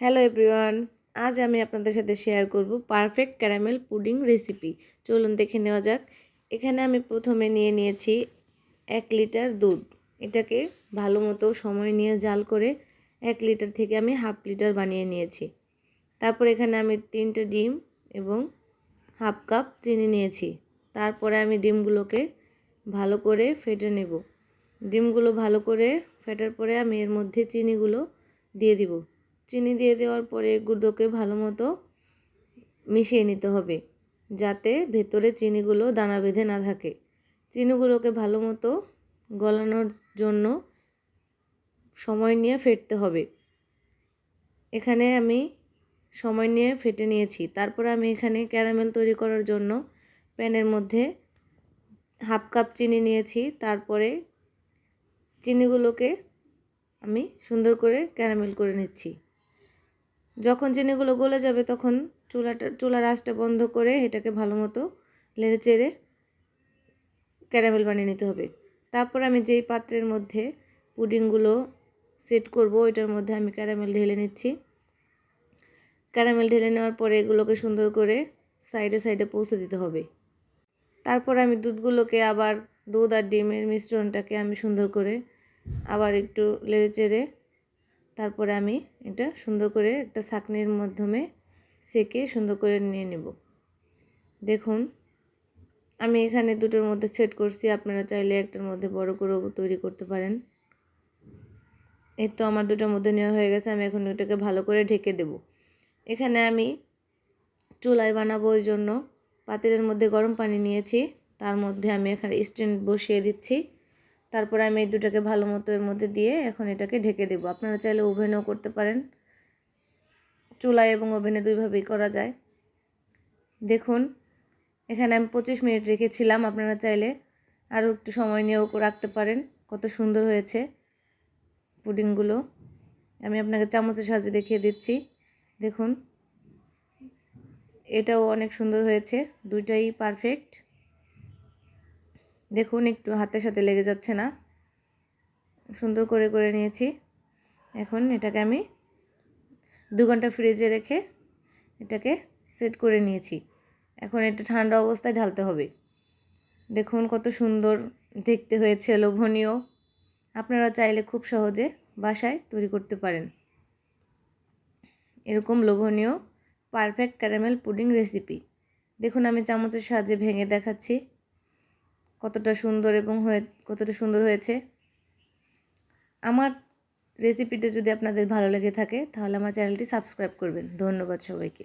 Hello everyone আজ আমি আপনাদের সাথে শেয়ার করব পারফেক্ট ক্যারামেল পুডিং রেসিপি চলুন দেখে নেওয়া যাক। এখানে আমি প্রথমে নিয়ে নিয়েছি এক লিটার দুধ। এটাকে ভালো মতো সময় নিয়ে জাল করে এক লিটার থেকে আমি হাফ লিটার বানিয়ে নিয়েছি। তারপর এখানে আমি তিনটে ডিম এবং হাফ কাপ চিনি নিয়েছি। তারপরে আমি ডিমগুলোকে ভালো করে ফেটে নেব। ডিমগুলো ভালো করে ফেটার পরে আমি এর মধ্যে চিনিগুলো দিয়ে দিব। চিনি দিয়ে দেওয়ার পরে গুঁড়োকে ভালো মতো মিশিয়ে নিতে হবে, যাতে ভেতরে চিনিগুলো দানা বেঁধে না থাকে। চিনিগুলোকে ভালো মতো গলানোর জন্য সময় নিয়ে ফেটতে হবে। এখানে আমি সময় নিয়ে ফেটে নিয়েছি। তারপর আমি এখানে ক্যারামেল তৈরি করার জন্য প্যানের মধ্যে হাফ কাপ চিনি নিয়েছি। তারপরে চিনিগুলোকে আমি সুন্দর করে ক্যারামেল করে নিচ্ছি। যখন চিনিগুলো গলে যাবে তখন চুলাটা, চুলার আঁচটা বন্ধ করে এটাকে ভালো মতো লেড়ে চেড়ে ক্যারামেল বানিয়ে নিতে হবে। তারপর আমি যেই পাত্রের মধ্যে পুডিংগুলো সেট করব, ওইটার মধ্যে আমি ক্যারামেল ঢেলে নিচ্ছি। ক্যারামেল ঢেলে নেওয়ার পরে এগুলোকে সুন্দর করে সাইডে সাইডে পৌঁছে দিতে হবে। তারপর আমি দুধগুলোকে আবার দুধ আর ডিমের মিশ্রণটাকে আমি সুন্দর করে আবার একটু লেড়ে চেড়ে তারপরে আমি এটা সুন্দর করে একটা ছাকনির মাধ্যমে সেকে সুন্দর করে নিয়ে নেব। দেখুন, আমি এখানে দুটোর মধ্যে সেট করছি। আপনারা চাইলে একটার মধ্যে বড় করেও তৈরি করতে পারেন। এই তো আমার দুটোর মধ্যে নেওয়া হয়ে গেছে, আমি এখন ওটাকে ভালো করে ঢেকে দেব। এখানে আমি চুলায় বানাবো ওই জন্য। পাতিলের মধ্যে গরম পানি নিয়েছি, তার মধ্যে আমি এখানে স্ট্যান্ড বসিয়ে দিচ্ছি। তারপরে আমি এই দুটাকে ভালো মতো এর মধ্যে দিয়ে এখন এটাকে ঢেকে দেব। আপনারা চাইলে ওভেনও করতে পারেন। চুলায় এবং ওভেনে দুইভাবেই করা যায়। দেখুন, এখানে আমি পঁচিশ মিনিট রেখেছিলাম, আপনারা চাইলে আরও একটু সময় নিয়েও রাখতে পারেন। কত সুন্দর হয়েছে পুডিংগুলো। আমি আপনাকে চামচের সাহায্যে দেখিয়ে দিচ্ছি। দেখুন, এটাও অনেক সুন্দর হয়েছে, দুইটাই পারফেক্ট দেখুন, একটু হাতের সাথে লেগে যাচ্ছে না। সুন্দর করে করে নিয়েছি। এখন এটাকে আমি দু ঘণ্টা ফ্রিজে রেখে এটাকে সেট করে নিয়েছি। এখন এটা ঠান্ডা অবস্থায় ঢালতে হবে। দেখুন, কত সুন্দর দেখতে হয়েছে, লোভনীয়। আপনারা চাইলে খুব সহজে বাসায় তৈরি করতে পারেন। এরকম লোভনীয়, পারফেক্ট ক্যারামেল পুডিং রেসিপি। দেখুন, আমি চামচের সাহায্যে ভেঙে দেখাচ্ছি। কতটা সুন্দর এবং হয়ে, কতটা সুন্দর হয়েছে। আমার রেসিপিটা যদি আপনাদের ভালো লেগে থাকে, তাহলে আমার চ্যানেলটি সাবস্ক্রাইব করবেন। ধন্যবাদ সবাইকে।